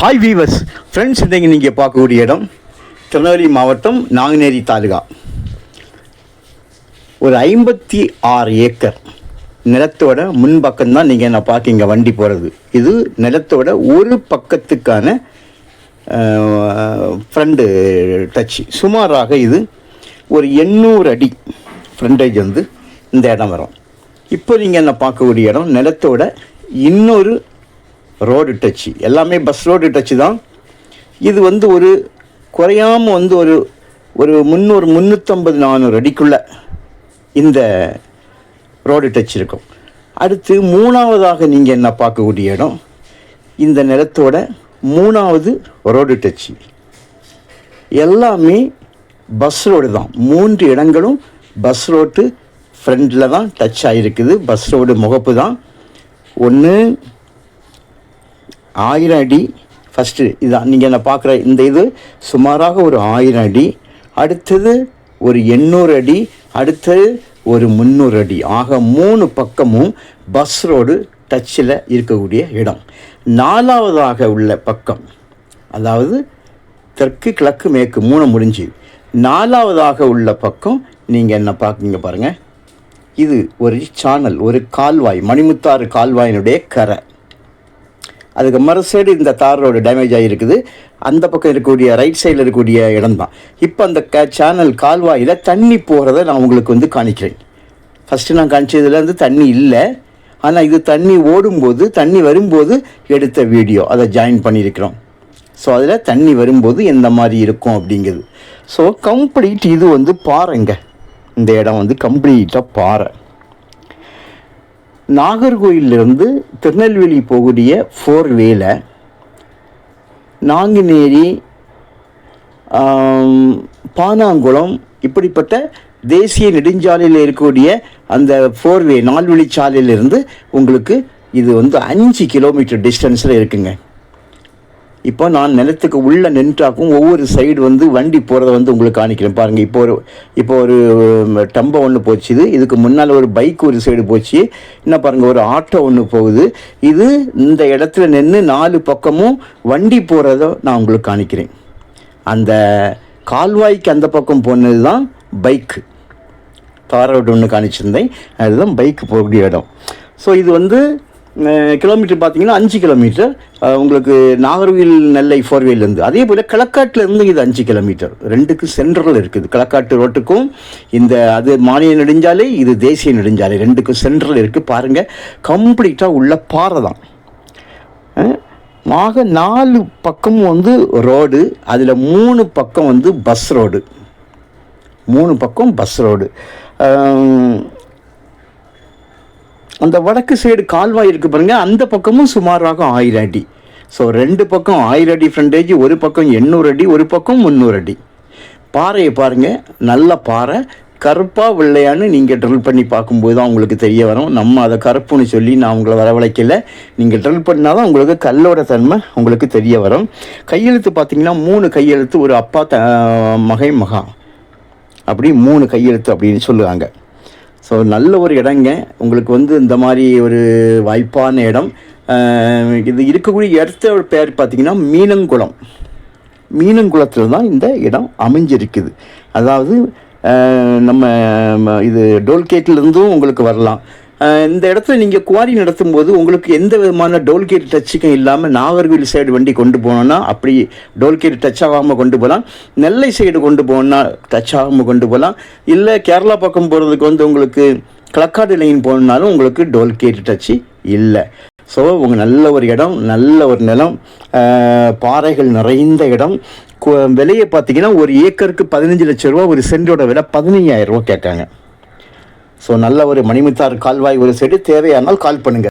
Hi viewers friends இன்றைக்கு நீங்கள் பார்க்கக்கூடிய இடம் திருநெல்வேலி மாவட்டம் நாங்குநேரி தாலுகா. ஒரு ஐம்பத்தி ஆறு ஏக்கர் நிலத்தோட முன்பக்கம்தான் நீங்கள் என்ன பார்க்கிங்க வண்டி போகிறது இது நிலத்தோட ஒரு பக்கத்துக்கான ஃப்ரண்டு டச் சுமாராக இது ஒரு எண்ணூறு அடி ஃப்ரண்டேஜ் வந்து இந்த இடம் வரும். இப்போ நீங்கள் என்ன பார்க்கக்கூடிய இடம் நிலத்தோட இன்னொரு ரோடு டச்சு எல்லாமே பஸ் ரோடு டச்சு தான். இது வந்து ஒரு குறையாமல் வந்து ஒரு ஒரு முந்நூறு முந்நூற்றம்பது நானூறு அடிக்குள்ள இந்த ரோடு டச் இருக்கும். அடுத்து மூணாவதாக நீங்கள் என்ன பார்க்கக்கூடிய இடம்? இந்த நிலத்தோட மூணாவது ரோடு டச்சு எல்லாமே பஸ் ரோடு தான். மூன்று இடங்களும் பஸ் ரோட்டு ஃப்ரண்டில் தான் டச் ஆகிருக்குது பஸ் ரோடு முகப்பு தான். ஒன்று ஆயிரம் அடி ஃபஸ்ட்டு இதான். நீங்கள் என்ன பார்க்குற இந்த இது சுமாராக ஒரு ஆயிரம் அடி. அடுத்தது ஒரு எண்ணூறு அடி அடுத்தது ஒரு முந்நூறு அடி. ஆக மூணு பக்கமும் பஸ் ரோடு டச்சில் இருக்கக்கூடிய இடம். நாலாவதாக உள்ள பக்கம் அதாவது தெற்கு கிழக்கு மேற்கு மூணு முடிஞ்சு. நாலாவதாக உள்ள பக்கம் நீங்கள் என்ன பார்க்குங்க பாருங்கள் இது ஒரு சானல் ஒரு கால்வாய் மணிமுத்தாறு கால்வாயினுடைய கரை. அதுக்கு மறு சைடு இந்த தார் ரோடு டேமேஜ் ஆகிருக்குது அந்த பக்கம் இருக்கக்கூடிய ரைட் சைடில் இருக்கக்கூடிய இடம் தான் இப்போ அந்த க சேனல் கால்வாயில் தண்ணி போகிறத நான் உங்களுக்கு வந்து காணிக்கிறேன். ஃபஸ்ட்டு நான் காணிச்சதுலேருந்து தண்ணி இல்லை. ஆனால் இது தண்ணி ஓடும்போது தண்ணி வரும்போது எடுத்த வீடியோ அதை ஜாயின் பண்ணியிருக்கிறோம். ஸோ அதில் தண்ணி வரும்போது எந்த மாதிரி இருக்கும் அப்படிங்கிறது. ஸோ கம்ப்ளீட் இது வந்து பாறைங்க இந்த இடம் வந்து கம்ப்ளீட்டாக பாறை. நாகர்கோயிலிருந்து திருநெல்வேலி போகக்கூடிய ஃபோர் வேல நாங்குநேரி பானாங்குளம் இப்படிப்பட்ட தேசிய நெடுஞ்சாலையில் இருக்கக்கூடிய அந்த ஃபோர்வே நால்வழிச்சாலையிலிருந்து உங்களுக்கு இது வந்து அஞ்சு கிலோமீட்டர் டிஸ்டன்ஸில் இருக்குங்க. இப்போ நான் நிலத்துக்கு உள்ளே நின்றாக்கும் ஒவ்வொரு சைடு வந்து வண்டி போகிறத வந்து உங்களுக்கு காணிக்கிறேன். பாருங்கள் இப்போ ஒரு இப்போ ஒரு டம்போ ஒன்று போச்சுது இதுக்கு முன்னால் ஒரு பைக் ஒரு சைடு போச்சு. என்ன பாருங்கள் ஒரு ஆட்டோ ஒன்று போகுது. இது இந்த இடத்துல நின்று நாலு பக்கமும் வண்டி போகிறத நான் உங்களுக்கு காணிக்கிறேன். அந்த கால்வாய்க்கு அந்த பக்கம் போனது தான் பைக்கு தாரோடு ஒன்று காணிச்சிருந்தேன். அதுதான் பைக்கு போகக்கூடிய இடம். ஸோ இது வந்து கிலோமீட்டர் பார்த்தீங்கன்னா அஞ்சு கிலோமீட்டர். உங்களுக்கு நாகர்வில் நெல்லை ஃபோர்வேலேருந்து அதே போல் களக்காட்டிலேருந்து இது அஞ்சு கிலோமீட்டர். ரெண்டுக்கு சென்ட்ரல் இருக்குது. களக்காட்டு ரோட்டுக்கும் இந்த அது மாநில நெடுஞ்சாலை இது தேசிய நெடுஞ்சாலை. ரெண்டுக்கும் சென்ட்ரல் இருக்குது பாருங்கள் கம்ப்ளீட்டாக உள்ள பாறை தான். மாக ஆக நாலு பக்கமும் வந்து ரோடு. அதில் மூணு பக்கம் வந்து பஸ் ரோடு. மூணு பக்கம் பஸ் ரோடு. அந்த வடக்கு சைடு கால்வாய் இருக்கு பாருங்க அந்த பக்கமும் சுமாராக ஆயிரம் அடி. ஸோ ரெண்டு பக்கம் ஆயிரம் அடி ஃப்ரண்டேஜ் ஒரு பக்கம் எண்ணூறு அடி ஒரு பக்கம் முந்நூறு அடி. பாறையை பாருங்கள் நல்ல பாறை கருப்பாக வெள்ளையான்னு நீங்கள் ட்ரில் பண்ணி பார்க்கும்போது தான் உங்களுக்கு தெரிய வரும். நம்ம அதை கருப்புன்னு சொல்லி நான் உங்களை வரவழைக்கல. நீங்கள் ட்ரில் பண்ணால் தான் உங்களுக்கு கல்லோட தன்மை உங்களுக்கு தெரிய வரும். கையெழுத்து பார்த்தீங்கன்னா மூணு கையெழுத்து ஒரு அப்பா த மகை மகா. அப்படி மூணு கையெழுத்து அப்படின்னு சொல்லுவாங்க. ஸோ நல்ல ஒரு இடங்க. உங்களுக்கு வந்து இந்த மாதிரி ஒரு வாய்ப்பான இடம். இது இருக்கக்கூடிய இடத்த பேர் பார்த்திங்கன்னா மீனங்குளம். மீனங்குளத்தில் தான் இந்த இடம் அமைஞ்சிருக்குது. அதாவது நம்ம இது டோல்கேட்லேருந்தும் உங்களுக்கு வரலாம். இந்த இடத்துல நீங்கள் குவாரி நடத்தும்போது உங்களுக்கு எந்த விதமான டோல்கேட் டச்சுக்கும் இல்லாமல் நாகர்கோவில் சைடு வண்டி கொண்டு போனோன்னா அப்படி டோல்கேட் டச் ஆகாமல் கொண்டு போகலாம். நெல்லை சைடு கொண்டு போனால் டச் ஆகாமல் கொண்டு போகலாம். இல்லை கேரளா பக்கம் போகிறதுக்கு வந்து உங்களுக்கு கிளக்காடு லைன் போகணுன்னாலும் உங்களுக்கு டோல்கேட் டச்சு இல்லை. ஸோ உங்கள் நல்ல ஒரு இடம் நல்ல ஒரு நிலம் பாறைகள் நிறைந்த இடம். கு- விலையை பார்த்தீங்கன்னா ஒரு ஏக்கருக்கு பதினஞ்சு லட்ச ரூபா ஒரு சென்டோட விலை பதினஞ்சாயிரம் ரூபா கேட்காங்க. ஸோ நல்ல ஒரு மணிமுத்தார் கால்வாய் ஒரு சைடு தேவையானால் கால் பண்ணுங்கள்